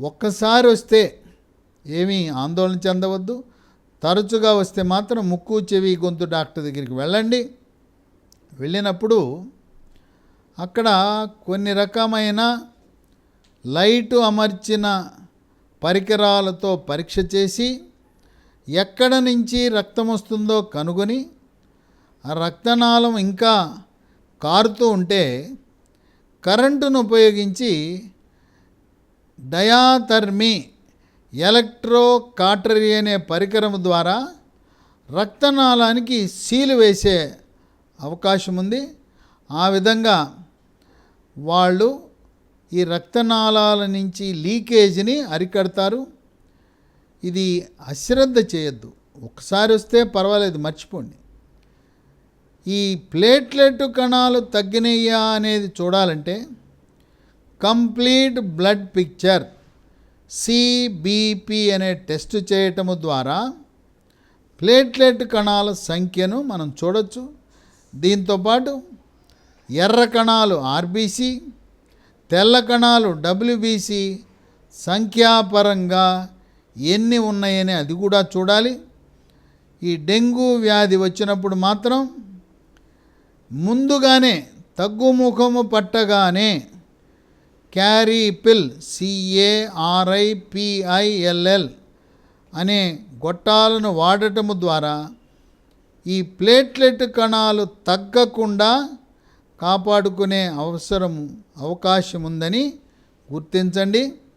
ఒక్కసారి వస్తే ఏమీ ఆందోళన చెందవద్దు. తరచుగా వస్తే మాత్రం ముక్కు చెవి గొంతు డాక్టర్ దగ్గరికి వెళ్ళండి. వెళ్ళినప్పుడు అక్కడ కొన్ని రకమైన లైటు అమర్చిన పరికరాలతో పరీక్ష చేసి ఎక్కడ నుంచి రక్తం వస్తుందో కనుగొని ఆ రక్తనాళం ఇంకా కారుతూ ఉంటే కరెంటును ఉపయోగించి డయాథర్మీ ఎలక్ట్రో కాటరీ అనే పరికరం ద్వారా రక్తనాళానికి సీలు వేసే అవకాశం ఉంది. ఆ విధంగా వాళ్ళు ఈ రక్తనాళాల నుంచి లీకేజ్ని అరికడతారు. ఇది అశ్రద్ధ చేయొద్దు. ఒకసారి వస్తే పర్వాలేదు మర్చిపోండి. ఈ ప్లేట్లెట్ కణాలు తగ్గినయ్యా అనేది చూడాలంటే కంప్లీట్ బ్లడ్ పిక్చర్. సిబిపి అనే టెస్ట్ చేయటము ద్వారా ప్లేట్లెట్ కణాల సంఖ్యను మనం చూడొచ్చు. దీంతోపాటు ఎర్ర కణాలు ఆర్బీసీ తెల్ల కణాలు డబ్ల్యూబీసీ సంఖ్యాపరంగా ఎన్ని ఉన్నాయని అది కూడా చూడాలి. ఈ డెంగ్యూ వ్యాధి వచ్చినప్పుడు మాత్రం ముందుగానే తగ్గుముఖము పట్టగానే క్యారీ పిల్ సిఏఆర్ఐపిఐఎల్ఎల్ అనే గొట్టాలను వాడటము ద్వారా ఈ ప్లేట్లెట్ కణాలు తగ్గకుండా కాపాడుకునే అవసరం అవకాశం ఉందని గుర్తించండి.